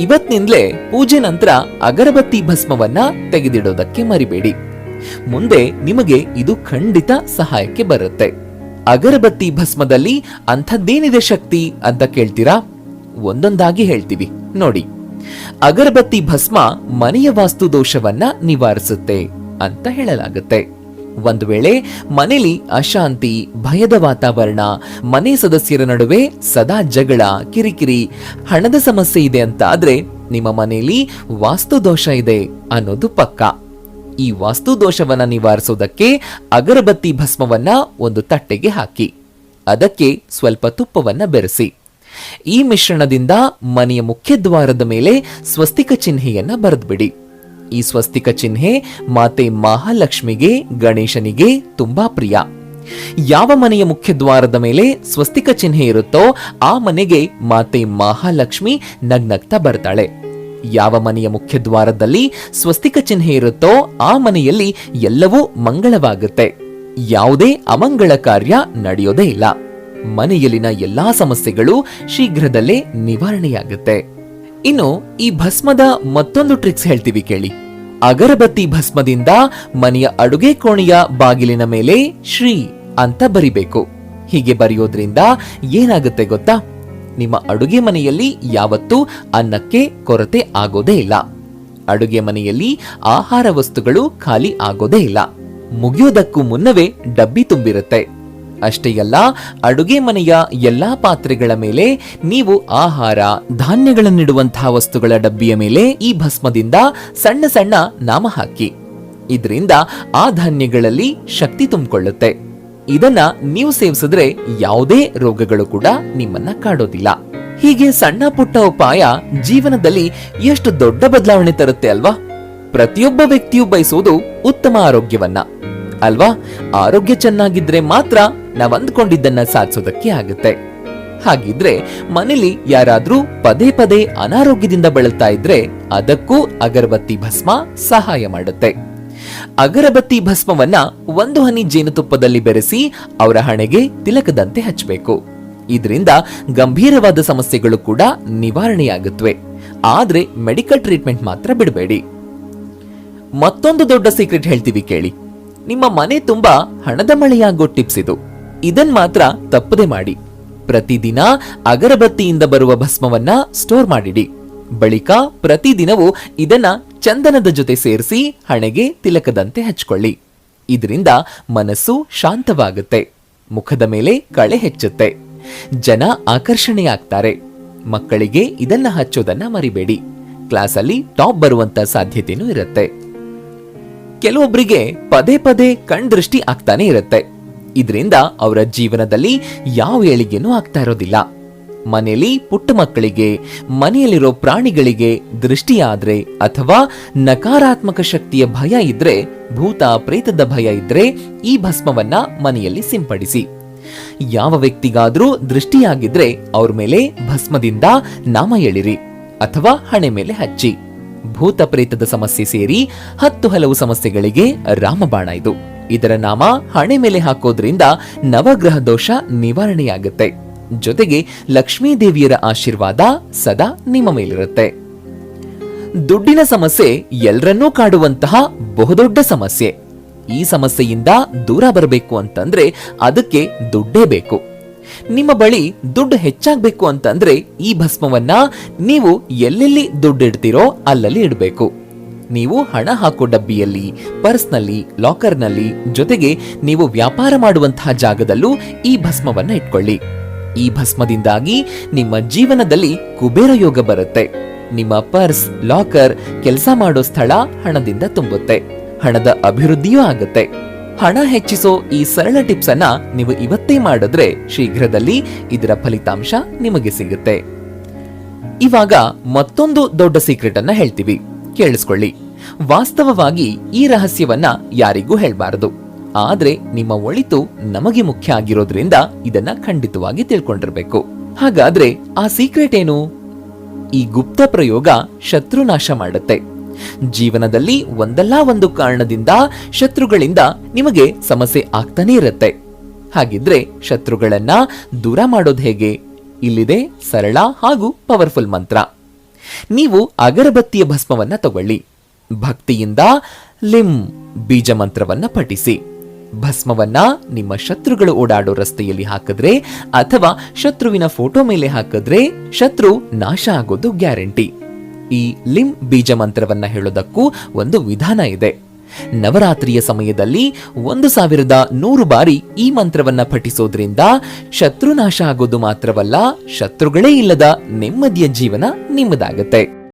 ಇವತ್ತಿನಿಂದಲೇ ಪೂಜೆ ನಂತರ ಅಗರಬತ್ತಿ ಭಸ್ಮವನ್ನ ತೆಗೆದಿಡೋದಕ್ಕೆ ಮರಿಬೇಡಿ. ಮುಂದೆ ನಿಮಗೆ ಇದು ಖಂಡಿತ ಸಹಾಯಕ್ಕೆ ಬರುತ್ತೆ. ಅಗರಬತ್ತಿ ಭಸ್ಮದಲ್ಲಿ ಅಂಥದ್ದೇನಿದೆ ಶಕ್ತಿ ಅಂತ ಕೇಳ್ತೀರಾ? ಒಂದೊಂದಾಗಿ ಹೇಳ್ತೀವಿ. ನೋಡಿ. ಅಗರಬತ್ತಿ ಭಸ್ಮ ಮನೆಯ ವಾಸ್ತು ದೋಷವನ್ನ ನಿವಾರಿಸುತ್ತೆ ಅಂತ ಹೇಳಲಾಗುತ್ತೆ. ಒಂದು ವೇಳೆ ಮನೆಯಲ್ಲಿ ಅಶಾಂತಿ, ಭಯದ ವಾತಾವರಣ, ಮನೆ ಸದಸ್ಯರ ನಡುವೆ ಸದಾ ಜಗಳ, ಕಿರಿಕಿರಿ, ಹಣದ ಸಮಸ್ಯೆ ಇದೆ ಅಂತ ಆದ್ರೆ ನಿಮ್ಮ ಮನೆಯಲ್ಲಿ ವಾಸ್ತು ದೋಷ ಇದೆ ಅನ್ನೋದು ಪಕ್ಕ. ಈ ವಾಸ್ತು ದೋಷವನ್ನ ನಿವಾರಿಸೋದಕ್ಕೆ ಅಗರಬತ್ತಿ ಭಸ್ಮವನ್ನ ಒಂದು ತಟ್ಟೆಗೆ ಹಾಕಿ. ಅದಕ್ಕೆ ಸ್ವಲ್ಪ ತುಪ್ಪವನ್ನ ಬೆರೆಸಿ. ಈ ಮಿಶ್ರಣದಿಂದ ಮನೆಯ ಮುಖ್ಯ ದ್ವಾರದ ಮೇಲೆ ಸ್ವಸ್ತಿಕ ಚಿಹ್ನೆಯನ್ನ ಬರೆದ್ಬಿಡಿ. ಈ ಸ್ವಸ್ತಿಕ ಚಿಹ್ನೆ ಮಾತೆ ಮಹಾಲಕ್ಷ್ಮಿಗೆ, ಗಣೇಶನಿಗೆ ತುಂಬಾ ಪ್ರಿಯ. ಯಾವ ಮನೆಯ ಮುಖ್ಯ ದ್ವಾರದ ಮೇಲೆ ಸ್ವಸ್ತಿಕ ಚಿಹ್ನೆ ಇರುತ್ತೋ ಆ ಮನೆಗೆ ಮಾತೆ ಮಹಾಲಕ್ಷ್ಮಿ ನಗ್ನಗ್ತಾ ಬರ್ತಾಳೆ. ಯಾವ ಮನೆಯ ಮುಖ್ಯ ದ್ವಾರದಲ್ಲಿ ಸ್ವಸ್ತಿಕ ಚಿಹ್ನೆ ಇರುತ್ತೋ ಆ ಮನೆಯಲ್ಲಿ ಎಲ್ಲವೂ ಮಂಗಳವಾಗುತ್ತೆ. ಯಾವುದೇ ಅಮಂಗಳ ಕಾರ್ಯ ನಡೆಯೋದೇ ಇಲ್ಲ. ಮನೆಯಲ್ಲಿನ ಎಲ್ಲಾ ಸಮಸ್ಯೆಗಳು ಶೀಘ್ರದಲ್ಲೇ ನಿವಾರಣೆಯಾಗುತ್ತೆ. ಇನ್ನು ಈ ಭಸ್ಮದ ಮತ್ತೊಂದು ಟ್ರಿಕ್ಸ್ ಹೇಳ್ತೀವಿ ಕೇಳಿ. ಅಗರಬತ್ತಿ ಭಸ್ಮದಿಂದ ಮನೆಯ ಅಡುಗೆ ಕೋಣೆಯ ಬಾಗಿಲಿನ ಮೇಲೆ ಶ್ರೀ ಅಂತ ಬರಿಬೇಕು. ಹೀಗೆ ಬರೆಯೋದ್ರಿಂದ ಏನಾಗುತ್ತೆ ಗೊತ್ತಾ? ನಿಮ್ಮ ಅಡುಗೆ ಮನೆಯಲ್ಲಿ ಯಾವತ್ತೂ ಅನ್ನಕ್ಕೆ ಕೊರತೆ ಆಗೋದೇ ಇಲ್ಲ. ಅಡುಗೆ ಮನೆಯಲ್ಲಿ ಆಹಾರ ವಸ್ತುಗಳು ಖಾಲಿ ಆಗೋದೇ ಇಲ್ಲ. ಮುಗಿಯೋದಕ್ಕೂ ಮುನ್ನವೇ ಡಬ್ಬಿ ತುಂಬಿರುತ್ತೆ. ಅಷ್ಟೇ ಅಲ್ಲ, ಅಡುಗೆ ಮನೆಯ ಎಲ್ಲಾ ಪಾತ್ರೆಗಳ ಮೇಲೆ ನೀವು ಆಹಾರ, ಧಾನ್ಯಗಳನ್ನಿಡುವಂತಹ ವಸ್ತುಗಳ ಡಬ್ಬಿಯ ಮೇಲೆ ಈ ಭಸ್ಮದಿಂದ ಸಣ್ಣ ಸಣ್ಣ ನಾಮ ಹಾಕಿ. ಇದರಿಂದ ಆ ಧಾನ್ಯಗಳಲ್ಲಿ ಶಕ್ತಿ ತುಂಬಿಕೊಳ್ಳುತ್ತೆ. ಇದನ್ನ ನೀವು ಸೇವಿಸಿದ್ರೆ ಯಾವುದೇ ರೋಗಗಳು ಕೂಡ ನಿಮ್ಮನ್ನ ಕಾಡೋದಿಲ್ಲ. ಹೀಗೆ ಸಣ್ಣ ಪುಟ್ಟ ಉಪಾಯ ಜೀವನದಲ್ಲಿ ಎಷ್ಟು ದೊಡ್ಡ ಬದಲಾವಣೆ ತರುತ್ತೆ ಅಲ್ವಾ? ಪ್ರತಿಯೊಬ್ಬ ವ್ಯಕ್ತಿಯು ಬಯಸೋದು ಉತ್ತಮ ಆರೋಗ್ಯವನ್ನ. ಅಲ್ವಾ? ಆರೋಗ್ಯ ಚೆನ್ನಾಗಿದ್ರೆ ಮಾತ್ರ ನಾವ್ ಅಂದ್ಕೊಂಡಿದ್ದನ್ನ ಸಾಧಿಸೋದಕ್ಕೆ ಆಗುತ್ತೆ. ಹಾಗಿದ್ರೆ ಮನೇಲಿ ಯಾರಾದ್ರೂ ಪದೇ ಪದೇ ಅನಾರೋಗ್ಯದಿಂದ ಬಳಲ್ತಾ ಇದ್ರೆ ಅದಕ್ಕೂ ಅಗರಬತ್ತಿ ಭಸ್ಮ ಸಹಾಯ ಮಾಡುತ್ತೆ. ಅಗರಬತ್ತಿ ಭಸ್ಮವನ್ನ ಒಂದು ಹನಿ ಜೇನುತುಪ್ಪದಲ್ಲಿ ಬೆರೆಸಿ ಅವರ ಹಣೆಗೆ ತಿಲಕದಂತೆ ಹಚ್ಚಬೇಕು ಇದರಿಂದ ಗಂಭೀರವಾದ ಸಮಸ್ಯೆಗಳು ಕೂಡ ನಿವಾರಣೆಯಾಗುತ್ತವೆ ಆದ್ರೆ ಮೆಡಿಕಲ್ ಟ್ರೀಟ್ಮೆಂಟ್ ಮಾತ್ರ ಬಿಡಬೇಡಿ. ಮತ್ತೊಂದು ದೊಡ್ಡ ಸೀಕ್ರೆಟ್ ಹೇಳ್ತೀವಿ ಕೇಳಿ. ನಿಮ್ಮ ಮನೆ ತುಂಬಾ ಹಣದ ಮಳೆಯಾಗೋ ಟಿಪ್ಸ್ ಇದು. ಇದನ್ ಮಾತ್ರ ತಪ್ಪದೆ ಮಾಡಿ. ಪ್ರತಿದಿನ ಅಗರಬತ್ತಿಯಿಂದ ಬರುವ ಭಸ್ಮವನ್ನ ಸ್ಟೋರ್ ಮಾಡಿಡಿ. ಬಳಿಕ ಪ್ರತಿದಿನವೂ ಇದನ್ನ ಚಂದನದ ಜೊತೆ ಸೇರಿಸಿ ಹಣೆಗೆ ತಿಲಕದಂತೆ ಹಚ್ಕೊಳ್ಳಿ. ಇದರಿಂದ ಮನಸ್ಸು ಶಾಂತವಾಗುತ್ತೆ. ಮುಖದ ಮೇಲೆ ಕಳೆ ಹೆಚ್ಚುತ್ತೆ. ಜನ ಆಕರ್ಷಣೆಯಾಗ್ತಾರೆ. ಮಕ್ಕಳಿಗೆ ಇದನ್ನ ಹಚ್ಚೋದನ್ನ ಮರಿಬೇಡಿ. ಕ್ಲಾಸಲ್ಲಿ ಟಾಪ್ ಬರುವಂತ ಸಾಧ್ಯತೆನೂ ಇರುತ್ತೆ. ಕೆಲವೊಬ್ಬರಿಗೆ ಪದೇ ಪದೇ ಕಣ್ದೃಷ್ಟಿ ಆಗ್ತಾನೆ ಇರುತ್ತೆ. ಇದರಿಂದ ಅವರ ಜೀವನದಲ್ಲಿ ಯಾವ ಏಳಿಗೆನೂ ಆಗ್ತಾ ಇರೋದಿಲ್ಲ. ಮನೆಯಲ್ಲಿ ಪುಟ್ಟ ಮಕ್ಕಳಿಗೆ, ಮನೆಯಲ್ಲಿರೋ ಪ್ರಾಣಿಗಳಿಗೆ ದೃಷ್ಟಿಯಾದ್ರೆ ಅಥವಾ ನಕಾರಾತ್ಮಕ ಶಕ್ತಿಯ ಭಯ ಇದ್ರೆ, ಭೂತ ಪ್ರೇತದ ಭಯ ಇದ್ರೆ ಈ ಭಸ್ಮವನ್ನ ಮನೆಯಲ್ಲಿ ಸಿಂಪಡಿಸಿ. ಯಾವ ವ್ಯಕ್ತಿಗಾದ್ರೂ ದೃಷ್ಟಿಯಾಗಿದ್ರೆ ಅವ್ರ ಮೇಲೆ ಭಸ್ಮದಿಂದ ನಾಮ ಎಳಿರಿ ಅಥವಾ ಹಣೆ ಮೇಲೆ ಹಚ್ಚಿ. ಭೂತ ಪ್ರೇತದ ಸಮಸ್ಯೆ ಸೇರಿ ಹತ್ತು ಹಲವು ಸಮಸ್ಯೆಗಳಿಗೆ ರಾಮಬಾಣ ಇದು. ಇದರ ನಾಮ ಹಣೆ ಮೇಲೆ ಹಾಕೋದ್ರಿಂದ ನವಗ್ರಹ ದೋಷ ನಿವಾರಣೆಯಾಗುತ್ತೆ. ಜೊತೆಗೆ ಲಕ್ಷ್ಮೀ ದೇವಿಯರ ಆಶೀರ್ವಾದ ಸದಾ ನಿಮ್ಮ ಮೇಲಿರುತ್ತೆ. ದುಡ್ಡಿನ ಸಮಸ್ಯೆ ಎಲ್ಲರನ್ನೂ ಕಾಡುವಂತಹ ಬಹುದೊಡ್ಡ ಸಮಸ್ಯೆ. ಈ ಸಮಸ್ಯೆಯಿಂದ ದೂರ ಬರಬೇಕು ಅಂತಂದ್ರೆ ಅದಕ್ಕೆ ದುಡ್ಡೇ ಬೇಕು. ನಿಮ್ಮ ಬಳಿ ದುಡ್ಡು ಹೆಚ್ಚಾಗಬೇಕು ಅಂತಂದ್ರೆ ಈ ಭಸ್ಮವನ್ನ ನೀವು ಎಲ್ಲೆಲ್ಲಿ ದುಡ್ಡು ಇಡ್ತೀರೋ ಅಲ್ಲಲ್ಲಿ ಇಡಬೇಕು. ನೀವು ಹಣ ಹಾಕೋ ಡಬ್ಬಿಯಲ್ಲಿ, ಪರ್ಸ್ನಲ್ಲಿ, ಲಾಕರ್ನಲ್ಲಿ, ಜೊತೆಗೆ ನೀವು ವ್ಯಾಪಾರ ಮಾಡುವಂತಹ ಜಾಗದಲ್ಲೂ ಈ ಭಸ್ಮವನ್ನ ಇಟ್ಕೊಳ್ಳಿ. ಈ ಭಸ್ಮದಿಂದಾಗಿ ನಿಮ್ಮ ಜೀವನದಲ್ಲಿ ಕುಬೇರ ಯೋಗ ಬರುತ್ತೆ. ನಿಮ್ಮ ಪರ್ಸ್, ಲಾಕರ್, ಕೆಲಸ ಮಾಡೋ ಸ್ಥಳ ಹಣದಿಂದ ತುಂಬುತ್ತೆ. ಹಣದ ಅಭಿವೃದ್ಧಿಯೂ ಆಗುತ್ತೆ. ಹಣ ಹೆಚ್ಚಿಸೋ ಈ ಸರಳ ಟಿಪ್ಸ್ ಅನ್ನ ನೀವು ಇವತ್ತೇ ಮಾಡಿದ್ರೆ ಶೀಘ್ರದಲ್ಲಿ ಇದರ ಫಲಿತಾಂಶ ನಿಮಗೆ ಸಿಗುತ್ತೆ. ಇವಾಗ ಮತ್ತೊಂದು ದೊಡ್ಡ ಸೀಕ್ರೆಟ್ ಅನ್ನ ಹೇಳ್ತೀವಿ. ಕೇಳಿಸ್ಕೊಳ್ಳಿ. ವಾಸ್ತವವಾಗಿ ಈ ರಹಸ್ಯವನ್ನ ಯಾರಿಗೂ ಹೇಳಬಾರದು. ಆದ್ರೆ ನಿಮ್ಮ ಒಳಿತು ನಮಗೆ ಮುಖ್ಯ ಆಗಿರೋದ್ರಿಂದ ಇದನ್ನ ಖಂಡಿತವಾಗಿ ತಿಳ್ಕೊಂಡಿರ್ಬೇಕು. ಹಾಗಾದ್ರೆ ಆ ಸೀಕ್ರೆಟ್ ಏನು? ಈ ಗುಪ್ತ ಪ್ರಯೋಗ ಶತ್ರು ನಾಶ ಮಾಡುತ್ತೆ. ಜೀವನದಲ್ಲಿ ಒಂದಲ್ಲ ಒಂದು ಕಾರಣದಿಂದ ಶತ್ರುಗಳಿಂದ ನಿಮಗೆ ಸಮಸ್ಯೆ ಆಗ್ತಾನೆ ಇರುತ್ತೆ. ಹಾಗಿದ್ರೆ ಶತ್ರುಗಳನ್ನ ದೂರ ಮಾಡೋದು ಹೇಗೆ? ಇಲ್ಲಿದೆ ಸರಳ ಹಾಗೂ ಪವರ್ಫುಲ್ ಮಂತ್ರ. ನೀವು ಅಗರಬತ್ತಿಯ ಭಸ್ಮವನ್ನ ತಗೊಳ್ಳಿ. ಭಕ್ತಿಯಿಂದ ಲಿಂ ಬೀಜ ಮಂತ್ರವನ್ನ ಪಠಿಸಿ. ಭಸ್ಮವನ್ನ ನಿಮ್ಮ ಶತ್ರುಗಳು ಓಡಾಡೋ ರಸ್ತೆಯಲ್ಲಿ ಹಾಕಿದ್ರೆ ಅಥವಾ ಶತ್ರುವಿನ ಫೋಟೋ ಮೇಲೆ ಹಾಕಿದ್ರೆ ಶತ್ರು ನಾಶ ಆಗೋದು ಗ್ಯಾರಂಟಿ. ಈ ಲಿಂ ಬೀಜ ಮಂತ್ರವನ್ನ ಹೇಳೋದಕ್ಕೂ ಒಂದು ವಿಧಾನ ಇದೆ. ನವರಾತ್ರಿಯ ಸಮಯದಲ್ಲಿ ಒಂದು ಸಾವಿರದ ನೂರು ಬಾರಿ ಈ ಮಂತ್ರವನ್ನ ಪಠಿಸೋದ್ರಿಂದ ಶತ್ರು ನಾಶ ಆಗೋದು ಮಾತ್ರವಲ್ಲ, ಶತ್ರುಗಳೇ ಇಲ್ಲದ ನೆಮ್ಮದಿಯ ಜೀವನ ನಿಮ್ಮದಾಗತ್ತೆ.